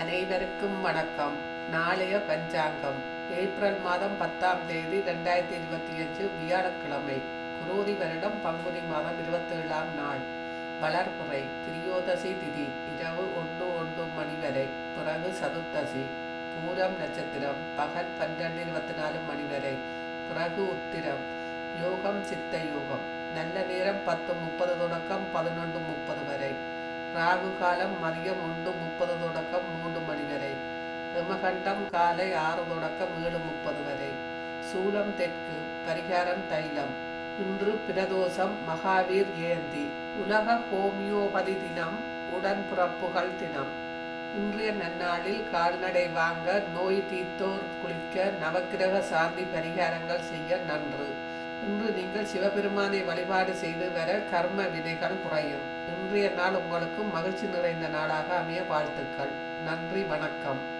அனைவருக்கும் வணக்கம். நாளைய பஞ்சாங்கம். ஏப்ரல் மாதம் பத்தாம் தேதி ரெண்டாயிரத்தி இருபத்தி அஞ்சு வியாழக்கிழமை. குரோதி வருடம் பங்குனி மாதம் இருபத்தி ஏழாம் நாள். வளர்புரை திரியோதசி திதி இரவு ஒன்று ஒன்று மணி வரை. பிறகு சதுர்த்தசி பூரம் நட்சத்திரம் பகல் பன்னெண்டு இருபத்தி நாலு மணி வரை. பிறகு உத்திரம் யோகம் சித்த யோகம். நல்ல நேரம் பத்து முப்பது தொடக்கம் பதினொன்று முப்பது வரை. ராகு காலம் மதியம் ஒன்று முப்பது எமகண்டம் காலை ஆறு தொடக்கம் ஏழு முப்பது வரை. சூலம் தெற்கு பரிகாரம் தைலம். இன்று பிரதோஷம் மகாவீர் ஜெயந்தி. உலக ஹோமியோபதி தினம் உடன்பிறப்புகள் தினம். இன்றைய நன்னாளில் கால்நடை வாங்க நோய் தீர்த்தோர் குளிக்க நவக்கிரக சாந்தி பரிகாரங்கள் செய்ய நன்று. இன்று நீங்கள் சிவபெருமானை வழிபாடு செய்து வர கர்ம விதைகள் குறையும். இன்றைய நாள் உங்களுக்கு மகிழ்ச்சி நிறைந்த நாளாக அமைய வாழ்த்துக்கள். நன்றி வணக்கம்.